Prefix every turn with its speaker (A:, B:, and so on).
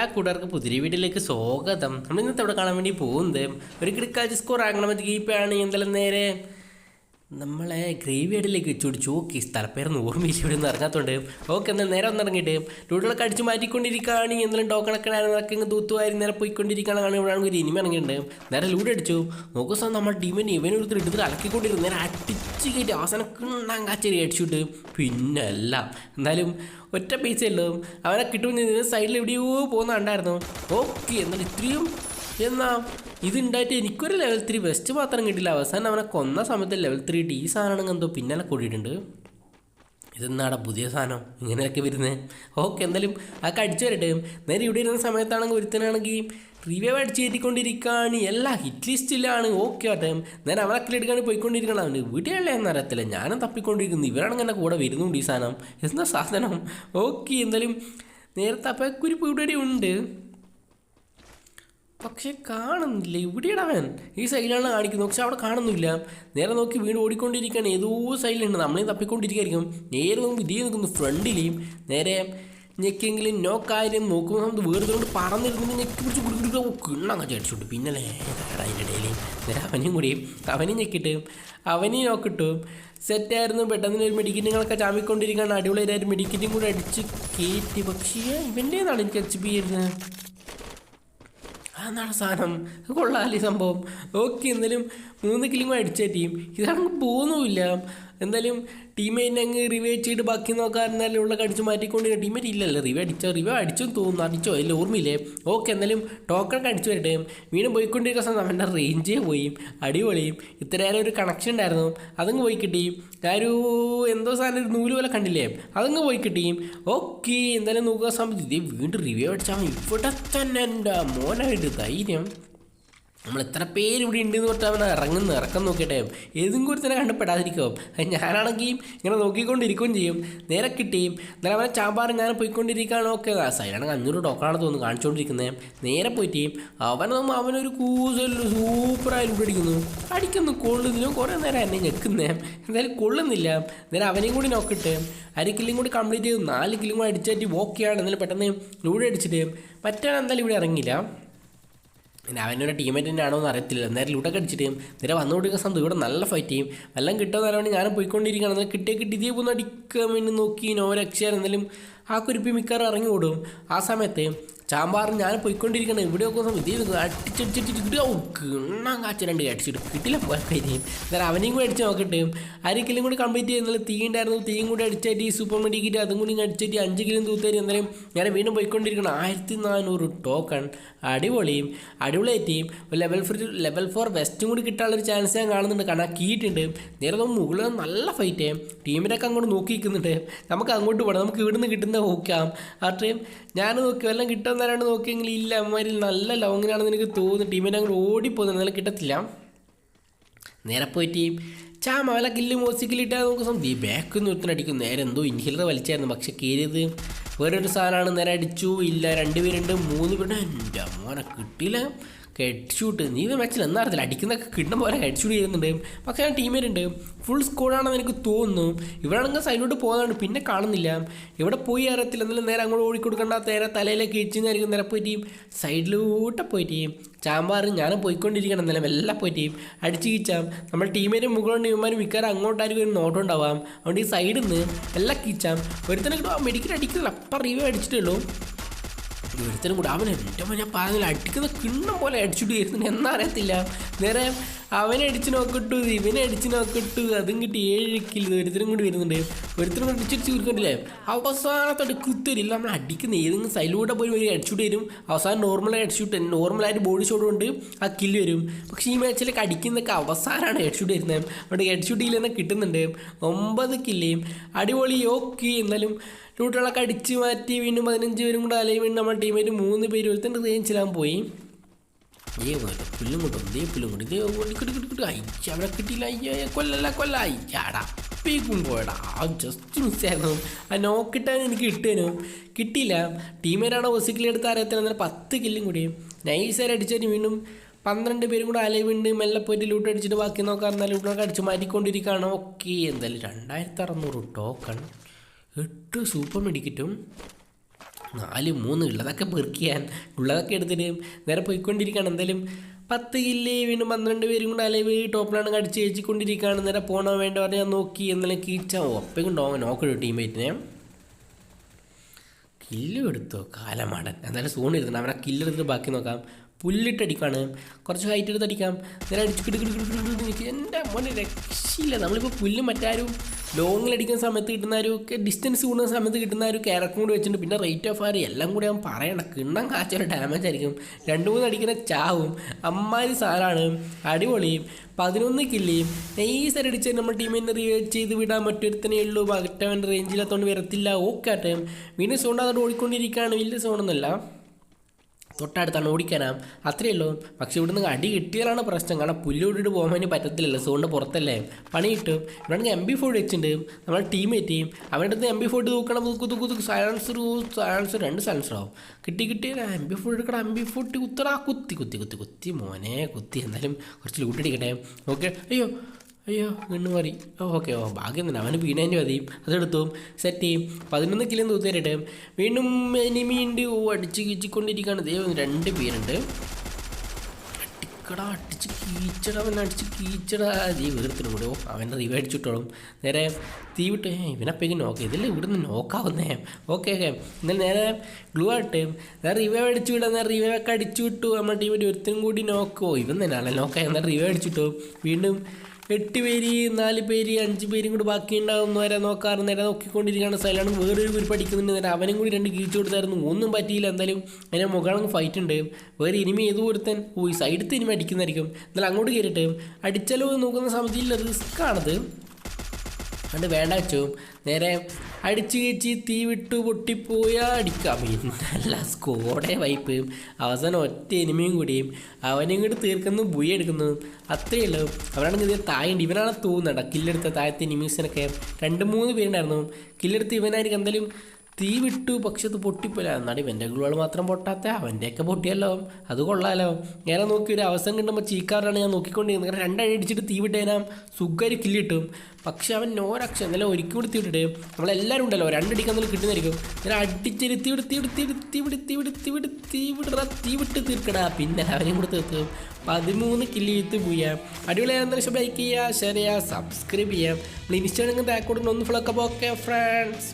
A: എല്ലാ കൂട്ടുകാർക്ക് പുതിയ വീട്ടിലേക്ക് സ്വാഗതം. നമ്മൾ ഇന്നത്തെ അവിടെ കാണാൻ വേണ്ടി പോകുന്നത്? ഒരു ക്രിക്കറ്റ് സ്കോർ ആകണമെന്ന് കീപ്പാണ് എന്തെല്ലാം നേരെ? നമ്മളെ ഗ്രേവി വെച്ചോട് ചോക്കി സ്ഥലപ്പേരൊന്നും ഓർമ്മയില്ല ഇവിടെ നിന്ന് ഇറങ്ങാത്തോണ്ട്. ഓക്കെ എന്നാൽ നേരെ ഒന്ന് ഇറങ്ങിയിട്ട് ലൂട്ടുകളൊക്കെ അടിച്ച് മാറ്റിക്കൊണ്ടിരിക്കുകയാണ്. എന്തെങ്കിലും ടോക്കണൊക്കെ അതൊക്കെ ഇങ്ങ് തൂത്തുവാരി നേരെ പോയിക്കൊണ്ടിരിക്കുകയാണ്. ഇവിടെ ഒരു ഇനിമ ഇറങ്ങിയിട്ടുണ്ട്. നേരെ ലൂഡ് അടിച്ചു. നോക്കുക സാർ നമ്മുടെ ടീമിന് ഇവനെ എടുത്തിട്ട് എടുത്തിട്ട് അലക്കിക്കൊണ്ടിരുന്നു. നേരെ അടിച്ച് കയറ്റി അവസാനം കിണ്ണാൻ കാച്ചേരി അടിച്ചിട്ട് പിന്നെ അല്ല എന്തായാലും ഒറ്റ പൈസ ഉള്ളൂ. അവനെ കിട്ടുമെന്ന് സൈഡിൽ എവിടെയോ പോകുന്ന കണ്ടായിരുന്നു. ഓക്കെ എന്നാൽ ഇത്രയും എന്നാ ഇതുണ്ടായിട്ട് എനിക്കൊരു ലെവൽ ത്രീ വെസ്റ്റ് മാത്രം കിട്ടില്ല അവസാനം അവനെ കൊന്ന സമയത്ത് ലെവൽ ത്രീ ഡി സാധനമാണെങ്കിൽ എന്തോ പിന്നാലെ കൂടിയിട്ടുണ്ട്. ഇതെന്നാടാ പുതിയ സാധനം? ഇങ്ങനെയൊക്കെ വരുന്നത് ഓക്കെ എന്തായാലും അതൊക്കെ അടിച്ചു വരട്ടെ. നേരെ ഇവിടെ ഇരുന്ന സമയത്താണെങ്കിൽ ഒരുത്തനാണെങ്കിൽ റിവ്യൂ അടിച്ച് കയറ്റിക്കൊണ്ടിരിക്കുകയാണ് എല്ലാ ഹിറ്റ് ലിസ്റ്റിലാണ് ഓക്കെ ആട്ടെ നേരെ അവനെ എടുക്കാൻ പോയിക്കൊണ്ടിരിക്കണം. അവന് വീട്ടിലല്ലേ എന്നറിയത്തില്ല ഞാനും തപ്പിക്കൊണ്ടിരിക്കുന്നു. ഇവരാണെങ്കിൽ എന്റെ കൂടെ വരുന്നുണ്ട് ഈ സാധനം. എന്താ സാധനം? ഓക്കെ എന്തായാലും നേരത്തെ അപ്പം കുരിപ്പ് ഇവിടെ ഉണ്ട്. പക്ഷെ കാണുന്നില്ല. ഇവിടെയാണ് അവൻ. ഈ സൈഡിലാണ് കാണിക്കുന്നത്. പക്ഷെ അവിടെ കാണുന്നില്ല. നേരെ നോക്കി വീട് ഓടിക്കൊണ്ടിരിക്കുകയാണ്. ഏതോ സൈഡിലുണ്ട് നമ്മളെ തപ്പിക്കൊണ്ടിരിക്കുകയായിരിക്കും. നേരെ നോക്കുമ്പോൾ ഇതേ നിൽക്കുന്നു. ഫ്രണ്ടിലെയും നേരെ ഞെക്കെങ്കിലും നോ കാര്യം നോക്കുമ്പോൾ നമുക്ക് വേറെ കൊണ്ട് പറന്നിരുന്നു ഞെക്കി പിടിച്ച് കുടിക്കുക കിണ്ണങ്ങ് ചേടിച്ചുണ്ട് പിന്നല്ലേ അതിന്റെ ഇടയിൽ നേരെ അവനെയും കൂടി അവനെയും ഞെക്കിട്ട് അവനെയും നോക്കിട്ടു സെറ്റായിരുന്നു പെട്ടെന്ന് ഒരു മെഡിക്കറ്റുകളൊക്കെ ചാമിക്കൊണ്ടിരിക്കുകയാണ് അടിപൊളിയായിട്ട് മെഡിക്കറ്റും കൂടെ അടിച്ച് കയറ്റി പക്ഷേ ഇവന്റെ ഇവന്റേതാണ് എനിക്ക് എച്ച് പി വരുന്നത് അതാണ് സാധനം. കൊള്ളാലി സംഭവം. ഓക്കെ എന്തായാലും മൂന്ന് കിലിമ അടിച്ച ടീം. ഇതങ്ങ് പോകുന്നുമില്ല എന്തായാലും ടീമേറ്റിനെ അങ്ങ് റിവേ ചെയ്ത് ബാക്കി നോക്കാറുണ്ടാലും ഉള്ള കടിച്ച് മാറ്റിക്കൊണ്ട് ടീമേറ്റ് ഇല്ലല്ലോ റിവേ അടിച്ചോ റിവേ അടിച്ചു തോന്നുന്നു അടിച്ചോ ഇല്ല ഓർമ്മയില്ലേ? ഓക്കെ എന്തായാലും ടോക്കൺ അടിച്ചു വരട്ടെ. വീണ്ടും പോയിക്കൊണ്ടിരിക്കുന്ന സമയം അവന്റെ റേഞ്ചേ പോയി അടിപൊളിയും ഇത്രയേറെ ഒരു കണക്ഷൻ ഉണ്ടായിരുന്നു. അതങ്ങ് പോയി കിട്ടി. ഒരു എന്തോ സാധനം ഒരു നൂൽ പോലെ കണ്ടില്ലേ? അതങ്ങ് പോയി കിട്ടി. ഓക്കെ എന്തായാലും നോക്കുക സമയത്ത് ഇതേ വീണ്ടും റിവ്യൂ അടിച്ചാൽ ഇവിടെ തന്നെ എന്റെ മോനായിട്ട് ധൈര്യം. നമ്മൾ എത്ര പേര് ഇവിടെ ഉണ്ടെന്ന് പറഞ്ഞാൽ അവൻ ഇറങ്ങുന്നു ഇറക്കം നോക്കിയിട്ടേ. ഏതും കൂടി തന്നെ കണ്ടുപെടാതിരിക്കും. ഞാനാണെങ്കിൽ ഇങ്ങനെ നോക്കിക്കൊണ്ടിരിക്കുകയും ചെയ്യും. നേരെ കിട്ടിയും. എന്നാലും അവനെ ചാമ്പാറ് ഞാൻ പോയിക്കൊണ്ടിരിക്കുകയാണ് ഓക്കെ സൈഡാണെങ്കിൽ അഞ്ഞൂറ് ടോക്കണാണ് തോന്നുന്നു കാണിച്ചുകൊണ്ടിരിക്കുന്നത് നേരെ പോയിട്ട് നമ്മൾ അവനൊരു കൂസലൊരു സൂപ്പറായി ഇവിടെ അടിക്കുന്നു അടിക്കുന്നു കൊള്ളുന്നതിനും കുറേ നേരം എന്നെ ഞെക്കുന്നേ. എന്തായാലും കൊള്ളുന്നില്ല. നേരെ അവനെയും കൂടി നോക്കിയിട്ട് അര കില്ലും കൂടി കംപ്ലീറ്റ് ചെയ്തു. നാല് കില്ലും കൂടി അടിച്ചായിട്ട് ഓക്കെയാണ് എന്നാലും പെട്ടെന്ന് ലൂടെ അടിച്ചിട്ട് മറ്റാണ് എന്തായാലും ഇവിടെ ഇറങ്ങില്ല പിന്നെ അവനൊരു ടീമേറ്റ് തന്നെ ആണോ എന്ന് അറിയത്തില്ല. നേരെ ലൂട്ടൊക്കെ അടിച്ചിട്ട് നേരെ വന്നു വന്നുകൊണ്ടിരിക്കുന്ന സമയത്ത് ഇവിടെ നല്ല ഫൈറ്റ് ചെയ്യും. എല്ലാം കിട്ടുമെന്ന് അറിയാൻ ഞാൻ പോയിക്കൊണ്ടിരിക്കുകയാണ്. എന്നാൽ കിട്ടിയ കിട്ടി ഇതേ പോകുന്ന. അടിക്കാൻ വേണ്ടി നോക്കി നോ എന്നാലും ആ കുരിപ്പി മിക്കവാറും ഇറങ്ങി ഓടും. ആ സമയത്ത് ചാമ്പാറും ഞാൻ പോയിക്കൊണ്ടിരിക്കണം ഇവിടെ ഒക്കെ അടിച്ചടിച്ചിട്ട് കിണ്ണാൻ കാച്ച രണ്ട് അടിച്ചിട്ട് കിട്ടില്ല കഴിഞ്ഞും നേരെ അവനെയും കൂടി അടിച്ച് നോക്കട്ടെ. ആരെങ്കിലും കൂടി കംപ്ലീറ്റ് ചെയ്യുന്നത് തീ ഉണ്ടായിരുന്നു തീയും കൂടി അടിച്ചായിട്ട് ഈ സൂപ്പർ മെഡിക്കിട്ട് അതും കൂടി അടിച്ചിട്ട് അഞ്ച് കിലോ തൂത്തേരി എന്തായാലും ഞാൻ വീണ്ടും പോയിക്കൊണ്ടിരിക്കണം. ആയിരത്തി നാനൂറ് ടോക്കൺ അടിപൊളിയും അടിപൊളിയായിട്ടും ലെവൽ ഫോർ ലെവൽ ഫോർ വെസ്റ്റും കൂടി കിട്ടാനുള്ള ഒരു ചാൻസ് ഞാൻ കാണുന്നുണ്ട്. കാരണം കീട്ടുണ്ട് നേരെ മുകളിൽ നല്ല ഫൈറ്റ് ടീമിനൊക്കെ അങ്ങോട്ട് നോക്കി നിൽക്കുന്നുണ്ട് നമുക്ക് അങ്ങോട്ട് പോകണം നമുക്ക് ഇവിടുന്ന് കിട്ടുന്ന നോക്കാം അത്രയും ഞാൻ നോക്കി വല്ലതും കിട്ടുമെന്നാരാണ്ട് നോക്കിയെങ്കിൽ ഇല്ല അമ്മമാരിൽ നല്ല ലോങ്ങിനാണെന്ന് എനിക്ക് തോന്നുന്നു. ടീമിനെ അങ്ങോട്ട് ഓടിപ്പോകുന്നു എന്നാലും കിട്ടത്തില്ല. നേരെ പോയിട്ട് ചാ മല കില്ല് മോസിക്കിലിട്ടാൽ നോക്കുന്ന സംതി ബാക്ക് നിന്ന് ഒരുത്തൻ അടിക്കും. നേരെ എന്തോ ഇൻഹിലത വലിച്ചായിരുന്നു. പക്ഷെ കയറിയത് വേറൊരു സാധനമാണ്. നേരെ അടിച്ചു. ഇല്ല രണ്ട് രണ്ടുപേരുണ്ട്. മൂന്ന് പേരുണ്ട്. എന്റെ അമ്മനെ കിട്ടിയില്ല. ഹെഡ്ഷൂട്ട് നീ ഇത് മാച്ചിൽ എന്നാ അറിയത്തില്ല അടിക്കുന്നൊക്കെ കിട്ടുന്ന പോലെ ഹെഡ്ഷൂട്ട് ചെയ്യുന്നുണ്ട്. പക്ഷേ ഞാൻ ടീമേറ്റുണ്ട് ഫുൾ സ്കോഡാണെന്ന് എനിക്ക് തോന്നുന്നു. ഇവിടെയാണെങ്കിൽ സൈഡിലോട്ട് പോകുന്നതാണ് പിന്നെ കാണുന്നില്ല. ഇവിടെ പോയി അറിയത്തില്ല. എന്നാലും നേരെ അങ്ങോട്ട് ഓടിക്കൊടുക്കേണ്ട. നേരെ തലയിലേക്ക് ഇടിച്ചെന്നായിരിക്കും നേരെ പോയിട്ട് സൈഡിലൂട്ടെ പോയിട്ട് ചാമ്പാറ് ഞാനും പോയിക്കൊണ്ടിരിക്കണം. എന്നാലും എല്ലാം പോയിട്ട് അടിച്ച് കീച്ചാം. നമ്മൾ ടീമേറ്റ് മുകളിലുണ്ട് ഇവന്മാർ മിക്കവാറും അങ്ങോട്ടായിരിക്കും ഒരു നോട്ടം ഉണ്ടാവാം. അതുകൊണ്ട് ഈ സൈഡിൽ നിന്ന് എല്ലാം കീച്ചാം. ഒരുത്തനെ മെഡിക്കൽ അടിക്കുന്നില്ല അപ്പം റീവേ അടിച്ചിട്ടുള്ളൂ ഒരുത്തനും കൂടെ. അവൻ ഏറ്റവും ഞാൻ പറഞ്ഞില്ല അടിക്കുന്ന കിണ്ണം പോലെ അടിച്ചിട്ട് വരുന്നുണ്ട്. എന്നറിയത്തില്ല നേരെ അവനെ നോക്കിട്ടു ഇവനെ അടിച്ച് നോക്കിട്ടു. അതും കിട്ടി ഏഴ് കിൽ ഒരുത്തരും കൂടി വരുന്നുണ്ട്. ഒരുത്തരും കൂടി അടിച്ചിട്ട് ചുരുക്കണ്ടില്ലേ അവസാനത്തോട്ട് കുത്തരില്ല നമ്മൾ അടിക്കുന്ന ഏതെങ്കിലും സൈഡിലൂടെ പോയി വരും അടിച്ചിട്ട് വരും. അവസാനം നോർമലായി നോർമൽ നോർമലായിട്ട് ബോഡി ഷോട്ട് കൊണ്ട് ആ കില്ല് വരും. പക്ഷേ ഈ മാച്ചിലൊക്കെ അടിക്കുന്നൊക്കെ അവസാനമാണ് ഹെഡ്ഷൂട്ട് വരുന്നത്. അവിടെ ഹെഡ്ഷൂട്ട് കില്ല് തന്നെ കിട്ടുന്നുണ്ട്. ഒമ്പത് കില്ലേയും അടിപൊളി ഓക്കെ എന്നാലും ടൂട്ടുകളൊക്കെ അടിച്ച് മാറ്റി വീണ്ടും പതിനഞ്ച് പേരും കൂടെ അല്ലെങ്കിൽ നമ്മുടെ ടീമേറ്റ് മൂന്ന് പേര് ഒരുത്തന്റെ റേഞ്ചിലാൻ പോയി. ദേ ജസ്റ്റ് എനിക്ക് കിട്ടേനു കിട്ടിയില്ല. ടീമേറ്റാണ് ഒസിക്കിൽ എടുത്ത് അറിയത്തില്ല എന്നാൽ പത്ത് കില്ലും കൂടി. നൈസായിട്ട് അടിച്ചിട്ട് വീണ്ടും പന്ത്രണ്ട് പേരും കൂടെ അലവുണ്ട് മെല്ലെ പോയിട്ട് ലൂട്ട് അടിച്ചിട്ട് ബാക്കി നോക്കാൻ എന്നാൽ ലൂട്ടൊക്കെ അടിച്ച് മാറ്റിക്കൊണ്ടിരിക്കുകയാണ് ഓക്കെ എന്തായാലും രണ്ടായിരത്തി അറുന്നൂറ് ടോക്കൺ എട്ട് സൂപ്പർ മെഡിക്കറ്റും നാല് മൂന്ന് ഉള്ളതൊക്കെ പെറുക്കിയാൻ ഉള്ളതൊക്കെ എടുത്തിട്ട് നേരെ പോയിക്കൊണ്ടിരിക്കുകയാണ്. എന്തായാലും പത്ത് കില്ല് വീണ്ടും പന്ത്രണ്ട് പേരും കൂടെ അലവ് ടോപ്പിലാണ് കടിച്ച് ചേച്ചിക്കൊണ്ടിരിക്കുകയാണ് നേരെ പോകണോ വേണ്ട പറഞ്ഞാൽ നോക്കി. എന്നാലും കീച്ച ഒപ്പം കൊണ്ടോ നോക്കണോ ടീമേറ്റിനെ കില്ലും എടുത്തോ? കാലമാടൻ. എന്തായാലും സൂൺ എടുത്തിട്ട് അവനെ കില്ലെടുത്തിട്ട് ബാക്കി നോക്കാം. പുല്ലിട്ടടിക്കാണ്. കുറച്ച് ഹൈറ്റ് എടുത്ത് അടിക്കാം നേരെ അടിച്ച് കിടു കിടു കിടു എന്റെ മോനെ രക്ഷയില്ല. നമ്മളിപ്പോൾ പുല്ല് മറ്റാരും ലോങ്ങിൽ അടിക്കുന്ന സമയത്ത് കിട്ടുന്ന ഒരു ഡിസ്റ്റൻസ് കൂടുന്ന സമയത്ത് കിട്ടുന്ന ഒരു ക്യാരക്ടർ കൂടി വെച്ചിട്ടുണ്ട്. പിന്നെ റേറ്റ് ഓഫ് ഫയർ എല്ലാം കൂടി അവൻ പറയണം കിണ്ണം കാച്ചൊരു ഡാമേജ് ആയിരിക്കും. രണ്ട് മൂന്ന് അടിക്കുന്ന ചാവും. അമ്മാരി സാധനമാണ് അടിപൊളിയും പതിനൊന്ന് കില്ലിയും നൈസ് അടിച്ച് നമ്മുടെ ടീമിനെ റിവേറ്റ് ചെയ്ത് വിടാൻ മറ്റൊരുത്തനേ ഉള്ളൂ. മറ്റവൻ റേഞ്ചിലെത്തോണ്ട് വരത്തില്ല. ഓക്കെ ആട്ടെ. വീണ്ടും സോണ്ട് അതോട് ഓടിക്കൊണ്ടിരിക്കുകയാണ്. വലിയ സോണൊന്നുമല്ല തൊട്ടടുത്താണ് ഓടിക്കാനാം. അത്രയേ ഉള്ളൂ. പക്ഷെ ഇവിടുന്ന് അടി കിട്ടിയാലാണ് പ്രശ്നം. കാരണം പുല്ലോട്ടിട്ട് പോകാൻ വേണ്ടി പറ്റത്തില്ലല്ലോ. സോണിന്റെ പുറത്തല്ലേ. പണി കിട്ടും ഇവിടെ എം ബി ഫോർഡ് വെച്ചിട്ടുണ്ട്. നമ്മുടെ ടീമേറ്റ് എത്തി അവരുടെ അടുത്ത് എം ബി ഫോർഡ് തൂക്കണം തൂക്ക് തൂക്ക് തൂക്ക്. സയൻസർ സയൻസർ രണ്ട് സയൻസറാവും കിട്ടി കിട്ടി. എം ബി ഫോർഡ് എടുക്കണം എം ബി ഫോർട്ടി കുത്തടാ. കുത്തി കുത്തി കുത്തി കുത്തി. മോനെ കുത്തി. എന്തായാലും കുറച്ച് ലൂട്ടടിക്കട്ടെ ഓക്കെ അയ്യോ. അയ്യോ മാറി. ഓ ഓക്കെ ഓ ഭാഗ്യം തന്നെ. അവന് വീണേന്റെ മതി. അതെടുത്തു. സെറ്റ് ചെയ്യും. പതിനൊന്ന് കിലോ തൂത്തേരിട്ട് വീണ്ടും എനിമിയുണ്ട് ഓ അടിച്ച് കീച്ചിക്കൊണ്ടിരിക്കുകയാണ്. ദൈവം രണ്ട് പേരുണ്ട്. അടിക്കടാ അടിച്ച് കീച്ചട അവൻ അടിച്ച് കീച്ചട. തീ വീർത്തിനും കൂടെ ഓ അവന്റെ റിവ അടിച്ചിട്ടോളും. നേരെ തീ വിട്ട് ഇവനപ്പേക്ക് നോക്കാം. ഇതിൽ ഇവിടുന്ന് നോക്കാവുന്നേ? Okay okay. എന്നാലും നേരെ ഗ്ലൂ ആയിട്ട് നേരെ റിവ അടിച്ചു വിടാം. നേരെ റിവ ഒക്കെ അടിച്ചു വിട്ടു. നമ്മുടെ ടീമിന്റെ ഒരുത്തും കൂടി നോക്കുമോ ഇവൻ തന്നെയാണല്ലോ നോക്കാം. എന്നാൽ റിവ അടിച്ചിട്ടു. വീണ്ടും എട്ട് പേര് നാല് പേര് അഞ്ച് പേരും കൂടി ബാക്കി ഉണ്ടാവുന്ന വരെ നോക്കാറ് നേരെ നോക്കിക്കൊണ്ടിരിക്കുകയാണ് സൈലാണ്. വേറൊരു കുരിപ്പ് പഠിക്കുന്നുണ്ട് നേരെ അവനും കൂടി രണ്ട് കീഴ്ച്ചു കൊടുത്തായിരുന്നു. ഒന്നും പറ്റിയില്ല. എന്തായാലും അതിനെ മുകളിൽ ഫൈറ്റ് ഉണ്ട്. വേറെ ഇനിമി ഏത് ഒരുത്തൻ ഓ ഈ സൈഡത്ത് ഇനിമി അടിക്കുന്നതായിരിക്കും. എന്നാലും അങ്ങോട്ട് കയറിയിട്ട് അടിച്ചാലോ നോക്കുന്ന സമയത്ത് റിസ്ക് അതുകൊണ്ട് വേണ്ട വെച്ചു. നേരെ അടിച്ച് കയറ്റി തീ വിട്ടു പൊട്ടിപ്പോയാ അടിക്കാം. നല്ല സ്കോഡേ വൈപ്പ്. അവസാനം ഒറ്റ എനിമിയും കൂടിയും അവനെയും കൂടി തീർക്കുന്നു ബുയ എടുക്കുന്നു. അത്രയേ ഉള്ളൂ. അവനാണെങ്കിൽ ഇതിൽ തായുണ്ട് ഇവനാണ് തോന്നുന്നുണ്ട് കില്ലെടുത്ത താഴത്തെ എനിമീസിനൊക്കെ രണ്ട് മൂന്ന് പേരുണ്ടായിരുന്നു. കില്ലെടുത്ത് ഇവനായിരിക്കും എന്തായാലും തീ വിട്ടു പക്ഷെ അത് പൊട്ടിപ്പോയില്ല. എന്നാടി ഇവന്റെ ഗ്ലൂകൾ മാത്രം പൊട്ടാത്ത അവന്റെയൊക്കെ പൊട്ടിയല്ലോ. അത് കൊള്ളാലോ. നേരെ നോക്കി ഒരു അവസരം കിട്ടുമ്പോൾ ചീക്കാറാണ് ഞാൻ നോക്കിക്കൊണ്ടിരുന്നത്. കാരണം രണ്ടടി അടിച്ചിട്ട് തീ വിട്ടേനാ സുഖമായി കില്ലിട്ടും. പക്ഷെ അവൻ നോരക്ഷം എന്നാലും ഒരുക്കി കൂടി തീ വിട്ടിട്ട് നമ്മളെല്ലാവരും ഉണ്ടല്ലോ. രണ്ടടിക്കാൻ നല്ല കിട്ടുന്നതായിരിക്കും. ഞാൻ അടിച്ചിട്ട് തീ വിട് തീ വിട് തീ വിട് തീ തീ വിട് തീ വിട്ട് തീർക്കടാ. പിന്നെ അവനെയും കൂടെ തീർത്ത് പതിമൂന്ന് കില്ലി വിത്ത് പോയാം. അടിപൊളിയായ ഇഷ്ടം ലൈക്ക് ചെയ്യുക ഷെയർ ചെയ്യുക സബ്സ്ക്രൈബ് ചെയ്യാം. നമ്മൾ ഇൻസ്റ്റാഗ്രാം ടാഗ് കൊടുക്കുന്ന ഒന്ന് ഫ്ലൊക്കെ ഓക്കെ ഫ്രണ്ട്സ്